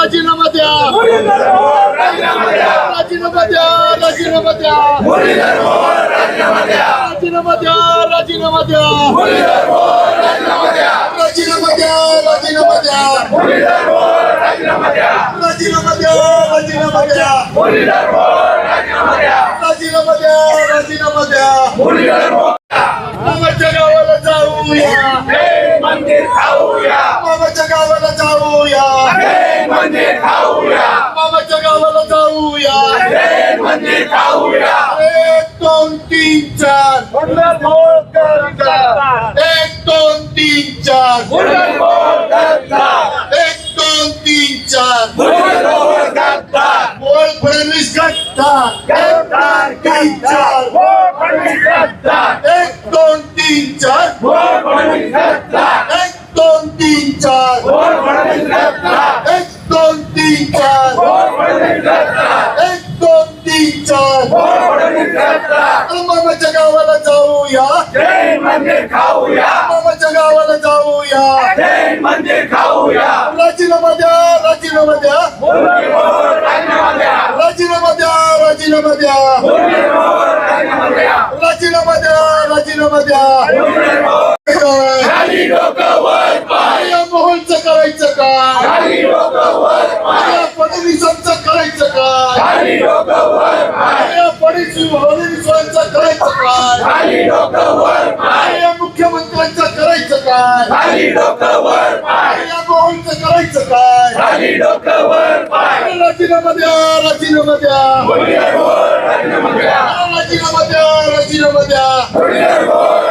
राजीनामा द्या राजीनामा द्या राजीनामा द्या राजीनामा द्या राजीनामा द्या राजीनामा द्या राजीनामा द्या राजीनामा द्या राजीनामा द्या राजीनामा द्या राजीनामा द्या राजीनामा द्या मामाच्या गावाला जाऊया मंदिर खाऊया मामाच्या गावाला जाऊया मंदिर खाऊया मामाच्या गावाला जाऊया मंदिर खाऊया एक दोन तीन चार एक दोन तीन चार एक दोन तीन चार बोल फडणवीस गद्दार एक मंदिर खाऊया. मामाच्या गावाला जाऊया. जय मंदिर खाऊया. राजीनामा द्या राजीनामा द्या. राजीनामा द्या. राजीनामा द्या राजीनामा द्या. राजीनामा द्या. राजीनामा द्या काय? खाली डोकं वर पाय. या मोहनचं करायचं काय खाली डोकं वर पाय या फडणवीसांचं करायचं काय खाली डोकं वर पाय या फडणवीस फडणवीसांचं करायचं काय खाली डोकं वर पाय या मुख्यमंत्र्यांचं करायचं काय खाली डोकं वर पाय. या करायचं काय? खाली डोकं वर पाय. राजीनामा द्या राजीनामा द्या मुलीवर वर राजीनामा द्या. राजीनामा द्या राजीनामा द्या मुलीवर वर राजीनामा द्या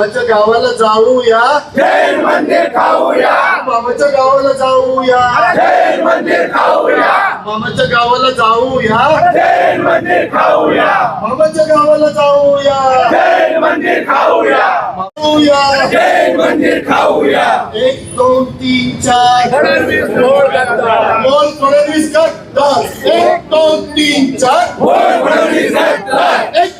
मामाच्या गावाला जाऊया. जय मंदिर खाऊया. मामाच्या गावाला जाऊया. जय मंदिर खाऊया. मामाच्या गावाला जाऊया. जय मंदिर खाऊया. मामाच्या गावाला जाऊया. जय मंदिर खाऊया. जय मंदिर खाऊया. एक दोन तीन चार. फडणवीस बोल एक दोन तीन चार. बोल फडणवीस एक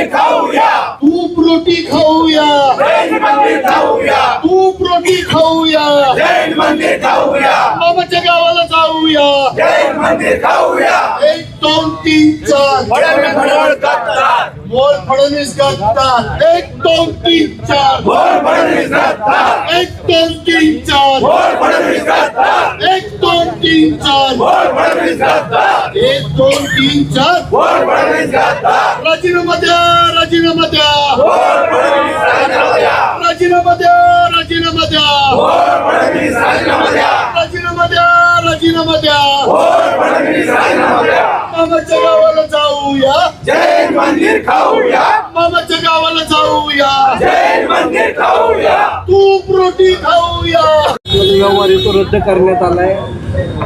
मंदिर खाऊया. तूप रोटी खाऊया. जय मंदिर खाऊया. तूप रोटी खाऊया. जय मंदिर खाऊया. मामाच्या गावाला जाऊया. जय मंदिर खाऊया. एक दोन तीन चार. फडणवीस मोड करता बोल फडणवीस गद्दार एक दोन तीन चार. बोल फडणवीस करता एक दोन तीन चार. बोल फडणवीस दोन तीन चार एक दोन तीन चार राजीनामा द्या राजीनामा द्या. राजीनामा द्या. राजीनामा द्या राजीनामा द्या. राजीनामा द्या. मामाच्या गावाला जाऊया. जय मंदिर खाऊया. मामाच्या गावाला जाऊया. जय मंदिर खाऊया. तूप रोटी खाऊया. व्यवहार तो रद्द करण्यात आलाय.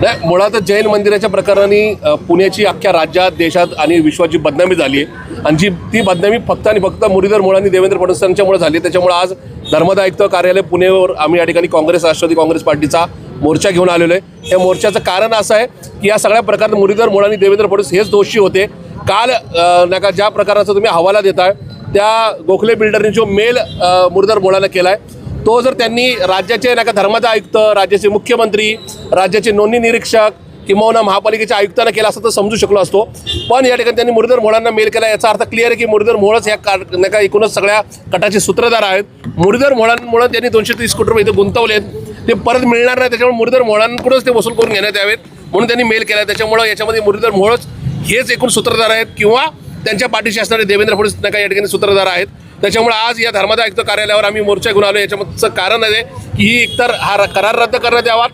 नाही मुळात जैन मंदिराच्या प्रकरणाने पुण्याची अख्ख्या राज्यात देशात आणि विश्वाची बदनामी झाली आहे. आणि जी ती बदनामी फक्त आणि फक्त मुरलीधर मुळांनी देवेंद्र फडणवीस यांच्यामुळे झाली त्याच्यामुळे आज धर्मदा आयुक्त कार्यालय पुणेवर आम्ही या ठिकाणी काँग्रेस राष्ट्रवादी काँग्रेस पार्टीचा मोर्चा घेऊन आलेलो आहे. या मोर्चाचं कारण असं आहे की या सगळ्या प्रकारात मुरलीधर मुळांनी देवेंद्र फडणवीस हेच दोषी होते. काल नका नाही का ज्या प्रकाराचा तुम्ही हवाला देताय त्या गोखले बिल्डरनी जो मेल अ, मुरलीधर केला आहे तो जर त्यांनी राज्याचे नाही का धर्माचे आयुक्त राज्याचे मुख्यमंत्री राज्याचे नोंदणी निरीक्षक किंवा महापालिकेच्या आयुक्तांना केला असं तर समजू शकलो असतो. पण या ठिकाणी त्यांनी मुरलीधर मोळांना मेल केला. याचा अर्थ क्लिअर आहे की मुरलीधर मोळच या का नाही का एकूणच सगळ्या कटाचे सूत्रधार आहेत. मुरलीधर मोळांमुळे त्यांनी दोनशे तीस कोटी रुपये इथे गुंतवलेत ते परत मिळणार नाही. त्याच्यामुळे मुरलीधर मोळांकडूनच ते वसूल करून घेण्यात यावेत म्हणून त्यांनी मेल केला. त्याच्यामुळं याच्यामध्ये मुरलीधर मोळच हेच एकूण सूत्रधार आहेत किंवा त्यांच्या पाठीशी असणारे देवेंद्र फडणवीस नका या ठिकाणी सूत्रधार आहेत. त्याच्यामुळे आज या धर्मादा आयुक्त कार्यालयावर आम्ही मोर्चा घेऊन आलो याच्यामधचं कारण आहे की ही एकतर हा र- करार रद्द करण्यात यावा.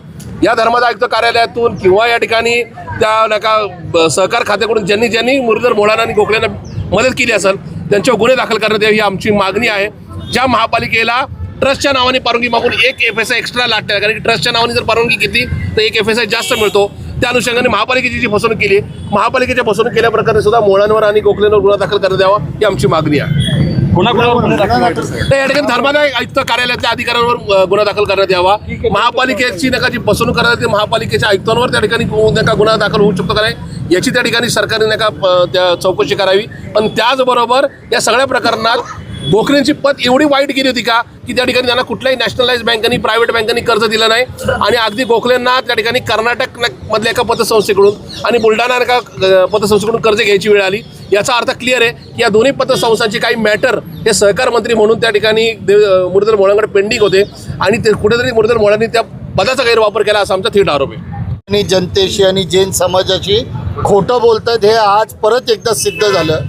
या धर्मादा आयुक्त कार्यालयातून किंवा या ठिकाणी त्या नका ब- सहकार खात्याकडून ज्यांनी ज्यांनी मुरलीधर मोळाना आणि गोखल्यांना मदत केली असेल त्यांच्यावर गुन्हे दाखल करण्यात यावी ही आमची मागणी आहे. ज्या महापालिकेला ट्रस्टच्या नावाने परवानगी मागून एक एफ एस आय एक्स्ट्रा लागते कारण की ट्रस्टच्या नावाने जर परवानगी घेतली तर एक एफ एस आय जास्त मिळतो. त्या अनुषंगाने महापालिकेची जी फसवणूक केली महापालिकेच्या फसवणूक केल्याप्रकारे सुद्धा मोळांवर आणि गोखलेंवर गुन्हा दाखल करण्यात यावा ही आमची मागणी आहे. या ठिकाणी धर्मादाय आयुक्त कार्यालयातल्या अधिकाऱ्यांवर गुन्हा दाखल करण्यात यावा. महापालिकेची नका जी फसवणूक करण्यात येते महापालिकेच्या आयुक्तांवर त्या ठिकाणी नका गुन्हा दाखल होऊ शकतो का नाही याची त्या ठिकाणी सरकारने नका त्या चौकशी करावी. पण त्याचबरोबर या सगळ्या प्रकरणात गोखलेंची पत एवढी वाईट गेली होती का की त्या ठिकाणी त्यांना कुठल्याही नॅशनलाइज बँकांनी प्रायव्हेट बँकांनी कर्ज दिलं नाही. आणि अगदी गोखलेंना त्या ठिकाणी कर्नाटक मधल्या एका पतसंस्थेकडून आणि बुलढाणा एका पतसंस्थेकडून कर्ज घ्यायची वेळ आली. याचा अर्थ क्लिअर आहे की या दोन्ही पतसंस्थांची काही मॅटर हे सहकार मंत्री म्हणून त्या ठिकाणी देव अ, मुरलीधर मोळांकडे पेंडिंग होते. आणि ते कुठेतरी मुरुधर मोळांनी त्या पदाचा गैरवापर केला असा आमचा थेट आरोप आहे. आणि जनतेशी आणि जैन समाजाशी खोटं बोलतात हे आज परत एकदा सिद्ध झालं.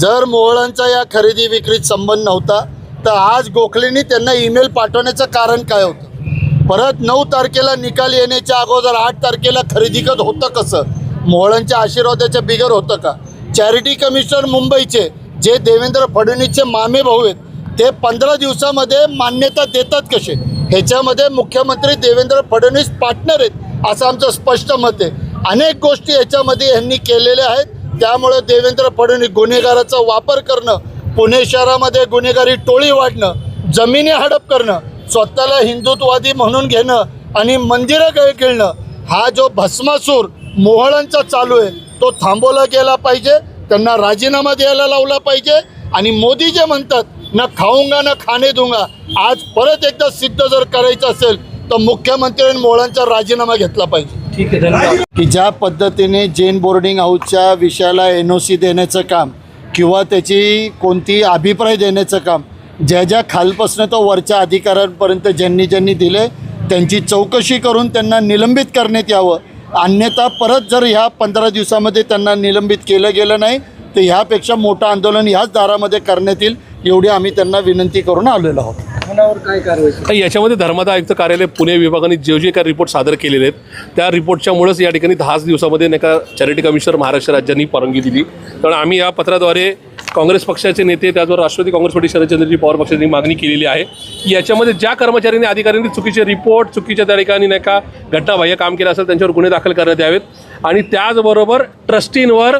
जर मोहळांचा या खरेदी विक्रीत संबंध नव्हता तर आज गोखलेंनी त्यांना ईमेल पाठवण्याचं कारण काय होतं? परत नऊ तारखेला निकाल येण्याच्या अगोदर आठ तारखेला खरेदी खत होतं कसं? मोहळांच्या आशीर्वादाच्या बिगर होतं का? चॅरिटी कमिशनर मुंबईचे जे देवेंद्र फडणवीसचे मामे भाऊ आहेत ते पंधरा दिवसामध्ये मान्यता देतात कसे? ह्याच्यामध्ये मुख्यमंत्री देवेंद्र फडणवीस पार्टनर आहेत असं आमचं स्पष्ट मत आहे. अनेक गोष्टी याच्यामध्ये यांनी केलेल्या आहेत त्यामुळे देवेंद्र फडणवीस गुन्हेगाराचा वापर करणं पुणे शहरामध्ये गुन्हेगारी टोळी वाढणं जमिनी हडप करणं स्वतःला हिंदुत्ववादी म्हणून घेणं आणि मंदिरं गे- गिळणं हा जो भस्मासूर मोहळांचा चालू आहे तो थांबवला गेला पाहिजे त्यांना राजीनामा द्यायला लावला पाहिजे आणि मोदी जे म्हणतात न खाऊंगा न खाणे दूंगा आज परत एकदा सिद्ध जर करायचं असेल तर मुख्यमंत्र्यांनी मोहळांचा राजीनामा घेतला पाहिजे. ठीक आहे की ज्या पद्धतीने जैन बोर्डिंग हाऊसच्या विषयाला एन ओ सी देण्याचं काम किंवा त्याची कोणती अभिप्राय देण्याचं काम ज्या ज्या खालपासनं तो वरच्या अधिकाऱ्यांपर्यंत ज्यांनी ज्यांनी दिले त्यांची चौकशी करून त्यांना निलंबित करण्यात यावं. अन्यथा परत जर ह्या पंधरा दिवसामध्ये त्यांना निलंबित केलं गेलं नाही तर ह्यापेक्षा मोठं आंदोलन ह्याच दारामध्ये करण्यात येईल एवढी आम्ही त्यांना विनंती करून आलेलो आहोत. कोणावर काय कारवाई याच्यामध्ये धर्मादाय आयुक्त कार्यालय पुणे विभागाने जे जे काही रिपोर्ट सादर केलेले आहेत. त्या रिपोर्टच्यामुळेच या ठिकाणी दहाच दिवसामध्ये नाही का चॅरिटी कमिशनर महाराष्ट्र राज्यांनी परवानगी दिली. त्यामुळे आम्ही या पत्राद्वारे काँग्रेस पक्षाचे नेते त्याचबरोबर राष्ट्रवादी काँग्रेस पार्टी शरदचंद्रजी पवार पक्षाची मागणी केलेली आहे की याच्यामध्ये ज्या कर्मचाऱ्यांनी अधिकाऱ्यांनी चुकीचे रिपोर्ट चुकीच्या त्या ठिकाणी नाही का घटनाबाह्य काम केलं असेल त्यांच्यावर गुन्हे दाखल करण्यात यावेत. आणि त्याचबरोबर ट्रस्टींवर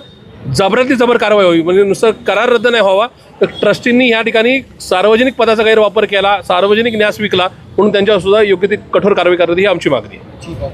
जबरातली जबर कारवाई व्हावी. म्हणजे नुसतं करार रद्द नाही व्हावा तर ट्रस्टींनी या ठिकाणी सार्वजनिक पदाचा गैरवापर केला सार्वजनिक न्यास विकला म्हणून त्यांच्यावर सुद्धा योग्य ती कठोर कारवाई करण्यात ही आमची मागणी आहे.